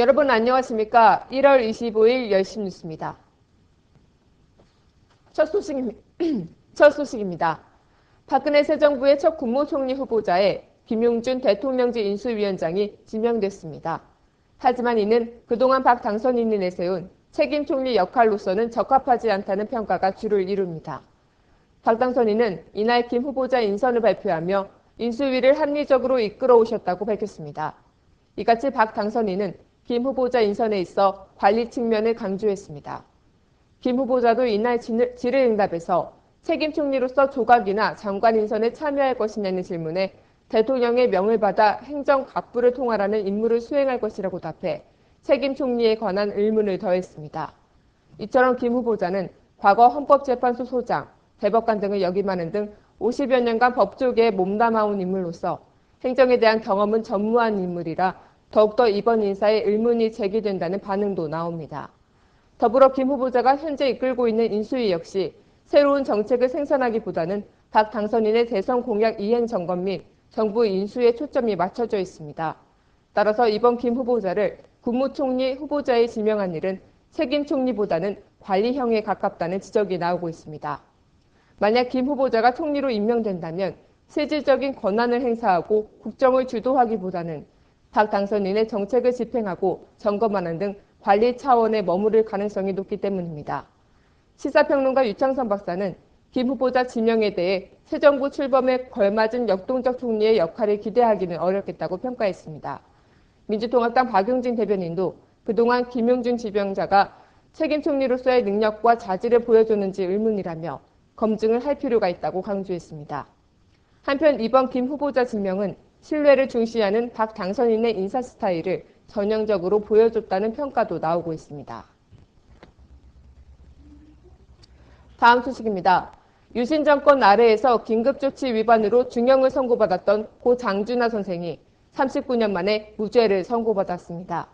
여러분 안녕하십니까? 1월 25일 열심 뉴스입니다. 첫 소식입니다. 첫 소식입니다. 박근혜 새 정부의 첫 국무총리 후보자에 김용준 대통령직 인수위원장이 지명됐습니다. 하지만 이는 그동안 박 당선인이 내세운 책임 총리 역할로서는 적합하지 않다는 평가가 주를 이룹니다. 박 당선인은 이날 김 후보자 인선을 발표하며 인수위를 합리적으로 이끌어 오셨다고 밝혔습니다. 이같이 박 당선인은 김 후보자 인선에 있어 관리 측면을 강조했습니다. 김 후보자도 이날 질의응답에서 책임 총리로서 조각이나 장관 인선에 참여할 것이냐는 질문에 대통령의 명을 받아 행정 각부를 통할하는 임무를 수행할 것이라고 답해 책임 총리에 관한 의문을 더했습니다. 이처럼 김 후보자는 과거 헌법재판소 소장, 대법관 등을 역임하는 등 50여 년간 법조계에 몸담아온 인물로서 행정에 대한 경험은 전무한 인물이라 더욱더 이번 인사에 의문이 제기된다는 반응도 나옵니다. 더불어 김 후보자가 현재 이끌고 있는 인수위 역시 새로운 정책을 생산하기보다는 박 당선인의 대선 공약 이행 점검 및 정부 인수에 초점이 맞춰져 있습니다. 따라서 이번 김 후보자를 국무총리 후보자에 지명한 일은 책임 총리보다는 관리형에 가깝다는 지적이 나오고 있습니다. 만약 김 후보자가 총리로 임명된다면 실질적인 권한을 행사하고 국정을 주도하기보다는 박 당선인의 정책을 집행하고 점검하는 등 관리 차원에 머무를 가능성이 높기 때문입니다. 시사평론가 유창선 박사는 김 후보자 지명에 대해 새 정부 출범에 걸맞은 역동적 총리의 역할을 기대하기는 어렵겠다고 평가했습니다. 민주통합당 박용진 대변인도 그동안 김용준 지명자가 책임 총리로서의 능력과 자질을 보여줬는지 의문이라며 검증을 할 필요가 있다고 강조했습니다. 한편 이번 김 후보자 지명은 신뢰를 중시하는 박 당선인의 인사 스타일을 전형적으로 보여줬다는 평가도 나오고 있습니다. 다음 소식입니다. 유신 정권 아래에서 긴급조치 위반으로 중형을 선고받았던 고 장준하 선생이 39년 만에 무죄를 선고받았습니다.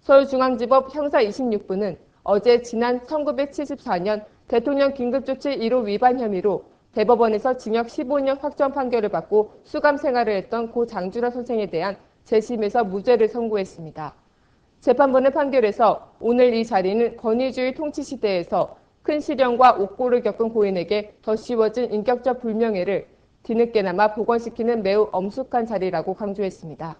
서울중앙지법 형사 26부는 어제 지난 1974년 대통령 긴급조치 1호 위반 혐의로 대법원에서 징역 15년 확정 판결을 받고 수감 생활을 했던 고 장준하 선생에 대한 재심에서 무죄를 선고했습니다. 재판부는 판결에서 오늘 이 자리는 권위주의 통치 시대에서 큰 시련과 옥고를 겪은 고인에게 더 씌워진 인격적 불명예를 뒤늦게나마 복원시키는 매우 엄숙한 자리라고 강조했습니다.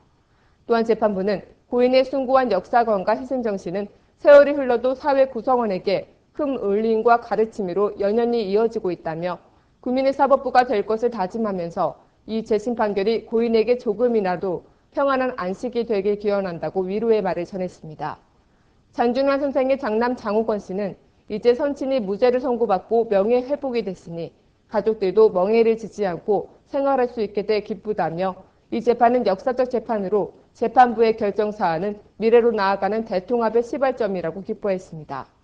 또한 재판부는 고인의 숭고한 역사관과 희생정신은 세월이 흘러도 사회 구성원에게 큰 울림과 가르침으로 연연히 이어지고 있다며 국민의 사법부가 될 것을 다짐하면서 이 재심 판결이 고인에게 조금이라도 평안한 안식이 되길 기원한다고 위로의 말을 전했습니다. 장준환 선생의 장남 장우건 씨는 이제 선친이 무죄를 선고받고 명예 회복이 됐으니 가족들도 멍해를 지지 않고 생활할 수 있게 돼 기쁘다며 이 재판은 역사적 재판으로 재판부의 결정 사안은 미래로 나아가는 대통합의 시발점이라고 기뻐했습니다.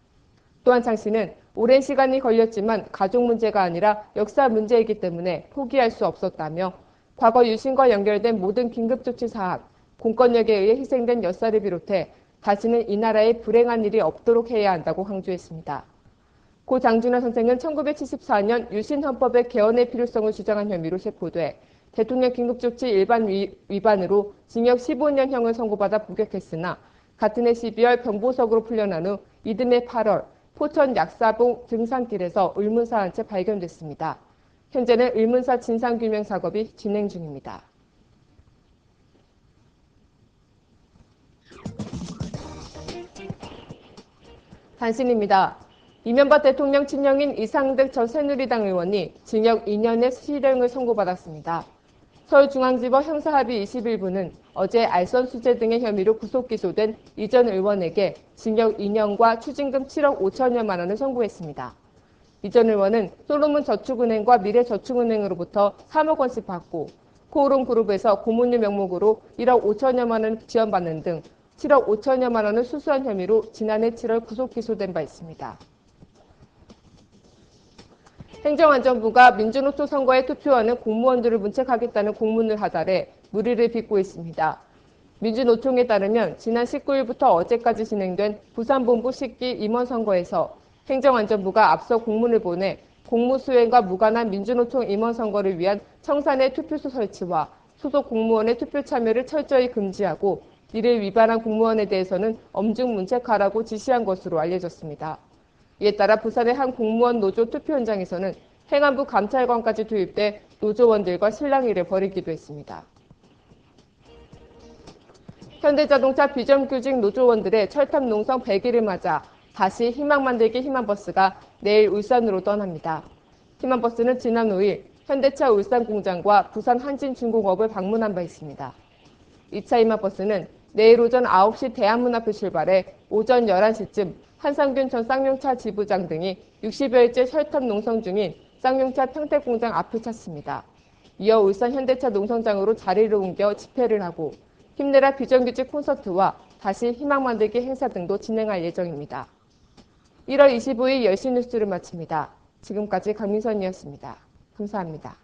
또한 장 씨는 오랜 시간이 걸렸지만 가족 문제가 아니라 역사 문제이기 때문에 포기할 수 없었다며 과거 유신과 연결된 모든 긴급조치 사안, 공권력에 의해 희생된 여사를 비롯해 다시는 이 나라에 불행한 일이 없도록 해야 한다고 강조했습니다. 고 장준하 선생은 1974년 유신헌법의 개헌의 필요성을 주장한 혐의로 체포돼 대통령 긴급조치 일반 위 반으로 징역 15년형을 선고받아 복역했으나 같은 해 12월 병보석으로 풀려난 후 이듬해 8월 포천 약사봉 등산길에서 의문사 한 채 발견됐습니다. 현재는 의문사 진상규명 작업이 진행 중입니다. 단신입니다. 이명박 대통령 친형인 이상득 전 새누리당 의원이 징역 2년의 실형을 선고받았습니다. 서울중앙지법 형사합의 21부는 어제 알선 수재 등의 혐의로 구속 기소된 이 전 의원에게 징역 2년과 추징금 7억 5천여만 원을 선고했습니다. 이 전 의원은 솔로몬 저축은행과 미래저축은행으로부터 3억 원씩 받고 코오롱 그룹에서 고문료 명목으로 1억 5천여만 원을 지원받는 등 7억 5천여만 원을 수수한 혐의로 지난해 7월 구속 기소된 바 있습니다. 행정안전부가 민주노총 선거에 투표하는 공무원들을 문책하겠다는 공문을 하달해 무리를 빚고 있습니다. 민주노총에 따르면 지난 19일부터 어제까지 진행된 부산본부 10기 임원 선거에서 행정안전부가 앞서 공문을 보내 공무 수행과 무관한 민주노총 임원 선거를 위한 청산의 투표소 설치와 소속 공무원의 투표 참여를 철저히 금지하고 이를 위반한 공무원에 대해서는 엄중 문책하라고 지시한 것으로 알려졌습니다. 이에 따라 부산의 한 공무원 노조 투표 현장에서는 행안부 감찰관까지 투입돼 노조원들과 실랑이를 벌이기도 했습니다. 현대자동차 비정규직 노조원들의 철탑 농성 100일을 맞아 다시 희망 만들기 희망버스가 내일 울산으로 떠납니다. 희망버스는 지난 5일 현대차 울산 공장과 부산 한진중공업을 방문한 바 있습니다. 2차 희망버스는 내일 오전 9시 대한문 앞을 출발해 오전 11시쯤 한상균 전 쌍용차 지부장 등이 60여일째 철탑 농성 중인 쌍용차 평택공장 앞을 찾습니다. 이어 울산 현대차 농성장으로 자리를 옮겨 집회를 하고 힘내라 비정규직 콘서트와 다시 희망 만들기 행사 등도 진행할 예정입니다. 1월 25일 10시 뉴스를 마칩니다. 지금까지 강민선이었습니다. 감사합니다.